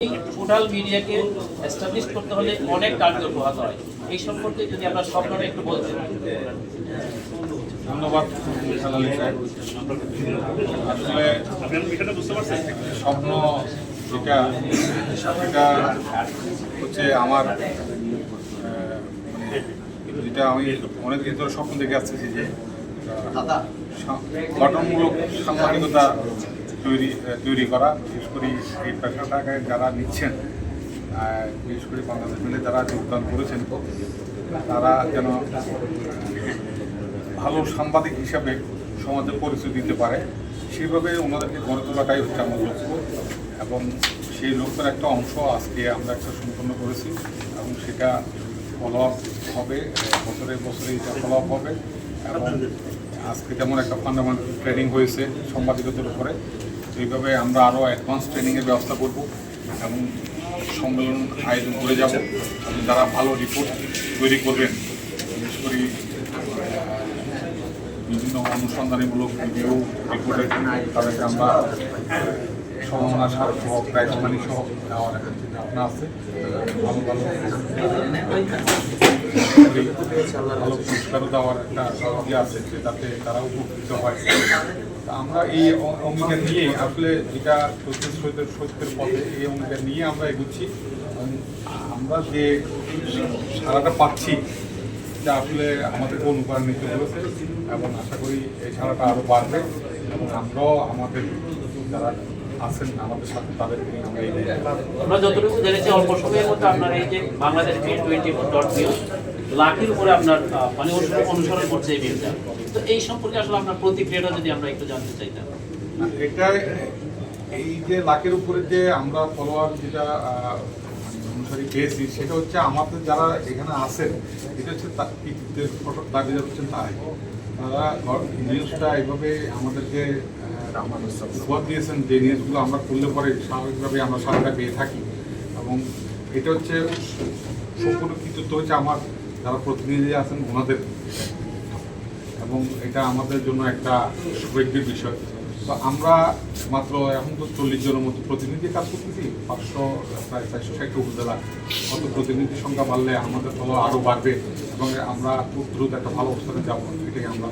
Neutral মিডিয়াকে establish করতে হলে অনেক কার্যকর পোহাতে হয় এই সম্পর্কে যদি আমরা স্বপ্নটা একটু বলতেন। স্বপ্ন যেটা, সেটা হচ্ছে আমার মানে যেটা আমি অনেক দিন ধরে স্বপ্ন দেখে আসতেছি যে গঠনমূলক সাংবাদিকতা তৈরি তৈরি করা, বিশেষ করে এই পেশাটাকে যারা নিচ্ছেন বিশেষ করে বাংলাদেশ মিলে যারা যোগদান করেছেন, তারা যেন ভালো সাংবাদিক হিসাবে সমাজে পরিচয় দিতে পারে, সেইভাবে ওনাদেরকে গড়ে তোলাটাই হচ্ছে আমার লক্ষ্য এবং সেই লক্ষ্যের একটা অংশ আজকে আমরা একটা সম্পন্ন করেছি এবং সেটা ফলো আপ হবে বছরে বছরে এটা ফলো আপ হবে এবং আজকে যেমন একটা ফান্ডামেন্টাল ট্রেনিং হয়েছে সাংবাদিকতার উপরে এইভাবে আমরা আরও অ্যাডভান্স ট্রেনিংয়ের ব্যবস্থা করব এবং সম্মেলন আয়োজন করে যাব। যারা ভালো রিপোর্ট তৈরি করবেন, বিশেষ করে বিভিন্ন অনুসন্ধানীমূলক ভিডিও রিপোর্টের তাদেরকে আমরা সমমনা সার সহ প্রাইজ মানি সহ একটা আছে। ভালো ভালো ভালো পুরস্কারও দেওয়ার একটা ইয়ে আছে যে যাতে তারা উপকৃত হয়। আমরা এই অঙ্গীকার নিয়ে আসলে যেটা সত্যের সত্যের সত্যের পথে এই অঙ্গীকার নিয়ে আমরা এগুচ্ছি। এবং আমরা যে সারাটা পাচ্ছি যা আসলে আমাদেরকে অনুপ্রাণিত করেছে এবং আশা করি এই খেলাটা আরও বাড়বে। এবং আমরাও আমাদের যারা আছেন আমাদের সাথে তাদেরকে আমরা এই আমরা যতটুকু জেনেছি অল্প সময়ের মধ্যে আপনার এই যে Bangladesh B twenty four dot news লাখের উপরে আপনার মানে অনুসরণ করছে এই বিলটা। তো এই সম্পর্কে আসলে আপনার প্রতিক্রিয়াটা যদি আমরা একটু জানতে চাইতাম এটা এই যে লাখের উপরে যে আমরা ফলোয়ার যেটা আহ, অনুসারী পেয়েছি সেটা হচ্ছে আমাদের যারা এখানে আছেন এটা হচ্ছে দাবিদার হচ্ছেন তাই। তারা নিউজটা এইভাবে আমাদেরকে উপহার দিয়েছেন যে নিউজগুলো আমরা করলে পরে স্বাভাবিকভাবে আমরা সারাটা পেয়ে থাকি। এবং এটা হচ্ছে সম্পূর্ণ কৃতিত্ব হচ্ছে আমার যারা প্রতিনিধি আছেন ওনাদের। এবং এটা আমাদের জন্য একটা সৌভাগ্যের বিষয়। তো আমরা মাত্র এখন তো চল্লিশ জনের মতো প্রতিনিধি কাজ করতেছি, পাঁচশো, প্রায় চারশো ষাটটা উপজেলা। অত প্রতিনিধি সংখ্যা বাড়লে আমাদের ফলো আরও বাড়বে এবং আমরা খুব দ্রুত একটা ভালো অবস্থানে যাব, এটাই আমরা